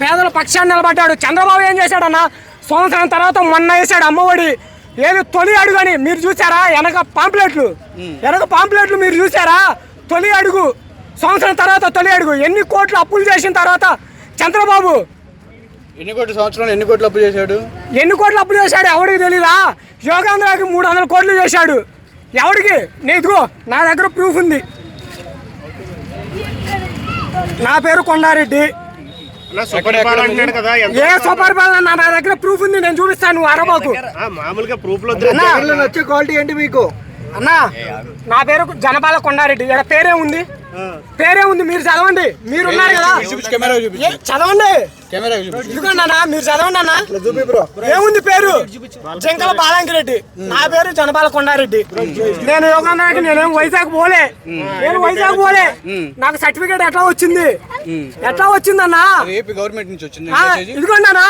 పేదల పక్షాన్ని నిలబడ్డాడు. చంద్రబాబు ఏం చేశాడన్న? సంవత్సరం తర్వాత మొన్న వేసాడు అమ్మఒడి. ఏది తొలి అడుగు అని మీరు చూసారా వెనక పాంప్లెట్లు. వెనక పాంప్లెట్లు మీరు చూసారా తొలి అడుగు. సంవత్సరం తర్వాత తొలి అడుగు. ఎన్ని కోట్లు అప్పులు చేసిన తర్వాత చంద్రబాబు? ఎన్ని కోట్ల సంవత్సరాలు ఎన్ని కోట్లు అప్పు చేశాడు? ఎన్ని కోట్లు అప్పులు చేశాడు? ఎవరికి తెలీదా? యోగాంధ్రాకి మూడు వందల కోట్లు చేశాడు. ఎవరికి నేను ఇదిగో నా దగ్గర ప్రూఫ్ ఉంది. నా పేరు కొండారెడ్డి. ఏ సుపరిపాలన నా నా దగ్గర ప్రూఫ్ ఉంది నేను చూపిస్తాను నువ్వు అరబాకు ఆ, మామూలుగా ప్రూఫ్లో నచ్చే క్వాలిటీ ఏంటి మీకు? అన్నా నా పేరు జనపాల కొండారెడ్డి. ఇక్కడ పేరే ఉంది. పేరే ఉంది మీరు చదవండి. మీరు ఉన్నారు కదా చదవండి. ఇదిగోండి అన్న మీరు చదవండి అన్న. చూపి బ్రో ఏముంది పేరు? జంకల బాలంకిరెడ్డి. నా పేరు జనపాల కొండారెడ్డి. నేను యోగాంధ్రాకి నేనేం వైజాగ్ పోలే. నేను వైజాగ్ పోలే. నాకు సర్టిఫికేట్ ఎట్లా వచ్చింది? ఎట్లా వచ్చిందన్నా? ఏపీ గవర్నమెంట్ నుంచి వచ్చింది ఇదిగోండి అన్న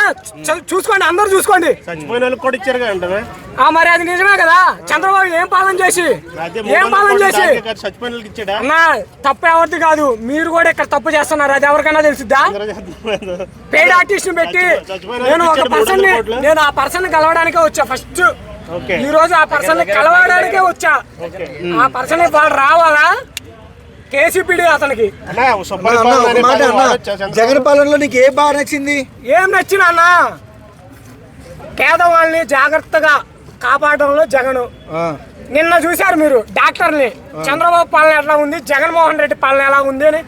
చూసుకోండి అందరూ చూసుకోండి. చచ్చిపోయిన వాళ్ళకి కూడా ఇచ్చారు కదా ఆ మరి అది నిజమే కదా. చంద్రబాబు ఏం పాలన చేసి? ఏం పాలన చేసి? అన్నా తప్పు ఎవరిది కాదు. మీరు కూడా ఇక్కడ తప్పు చేస్తున్నారు. అది ఎవరికైనా తెలుసుద్దా? పేడ్ ఆర్టిస్ట్ని పెట్టి నేను ఒక పర్సన్ కోట్లు. నేను ఆ పర్సన్ కలవడానికే వచ్చా ఫస్ట్ ఓకే. ఈ రోజు ఆ పర్సన్ కలవడానికే వచ్చా. ఆ పర్సన్ వాడు రావాలా? కేసీపీడి అతనికి. జగన్ పాలనలో నీకు ఏ బాగా నచ్చింది? ఏం నచ్చిన అన్న? పేదవాళ్ళని జాగ్రత్తగా కాపాడడంలో జగను. నిన్న చూశారు మీరు డాక్టర్ని. చంద్రబాబు పాలన ఎట్లా ఉంది? జగన్మోహన్ రెడ్డి పాలన ఎలా ఉంది అని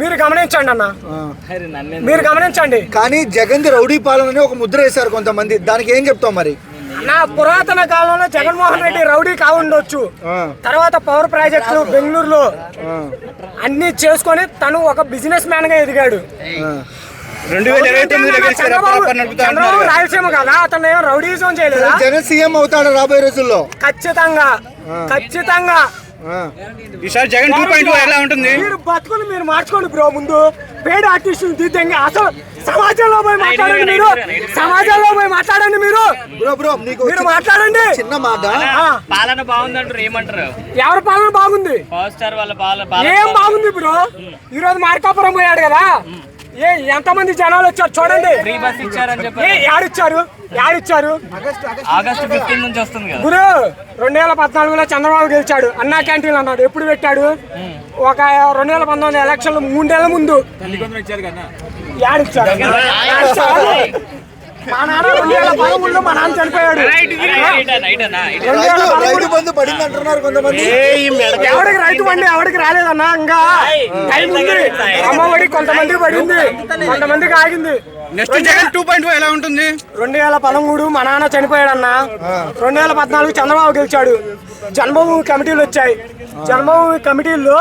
మీరు గమనించండి అన్న. మీరు గమనించండి. కానీ జగన్ రౌడీ పాలన ఒక ముద్ర వేశారు కొంతమంది. దానికి ఏం చెప్తావు మరి? నా పురాతన కాలంలో జగన్మోహన్ రెడ్డి రౌడీ కావుండొచ్చు. ఆ, తర్వాత పవర్ ప్రాజెక్టులు బెంగళూరులో అన్ని చేసుకొని తను ఒక బిజినెస్ మ్యాన్గా ఎదిగాడు చంద్రబాబు. రాయలసీమ కదా అతను ఏం రౌడీజం చేయలేదా? జగన్ సీఎం అవుతాడు రాబోయే రోజుల్లో. ఖచ్చితంగా ఖచ్చితంగా. ఈసారి జగన్ టూ పాయింట్ ఎలా ఉంటుంది? మీరు బతుకులు మీరు మార్చుకోండి బ్రో ముందు. పేడ ఆర్టిస్ట్ దిద్దంగా అసలు సమాజంలో పోయి మాట్లాడండి మీరు. సమాజంలో పోయి మాట్లాడండి మీరు బ్రో బ్రో నీకు మీరు మాట్లాడండి. చిన్న మాట. ఆ, పాలన బాగుందంటారు ఏమంటారు? ఎవరి పాలన బాగుంది? స్టార్ వాళ్ళ పాలన ఏం బాగుంది బ్రో? ఈ రోజు మార్కాపురం పోయాడు కదా. ఏ ఎంతమంది జనాలు వచ్చారు చూడండి. ఫ్రీ బస్ ఇచ్చారని ఏ చెప్పారు యాడిచ్చారు? యాడిచ్చారు? ఆగస్ట్ ఫిఫ్టీన్ నుంచి వస్తుంది కదా. గురు రెండు వేల పద్నాలుగులో చంద్రబాబు గెలిచాడు. అన్నా క్యాంటీన్ అన్నాడు ఎప్పుడు పెట్టాడు? ఒక రెండు వేల పంతొమ్మిది ఎలక్షన్లు మూడేళ్ళ ముందు. యాడిచ్చారు? మా నాన్న రెండు వేల పదమూడులో మా నాన్న చనిపోయాడు. అన్న రైతు బంధు పడింది అంటున్నారు కొంతమంది ఎవడికి రైతు బండి ఎవడికి రాలేదన్నా ఇంకా టైం ఉంది. అమ్మఒడి కొంతమందికి పడింది. కొంతమందికి ఆగింది. నెక్స్ట్ జగన్ టూ పాయింట్ ఎలా ఉంటుంది? రెండు వేల పదమూడు మా నాన్న చనిపోయాడన్న. రెండు వేల పద్నాలుగు చంద్రబాబు గెలిచాడు. జన్మభూమి కమిటీలు వచ్చాయి. జన్మభూమి కమిటీల్లో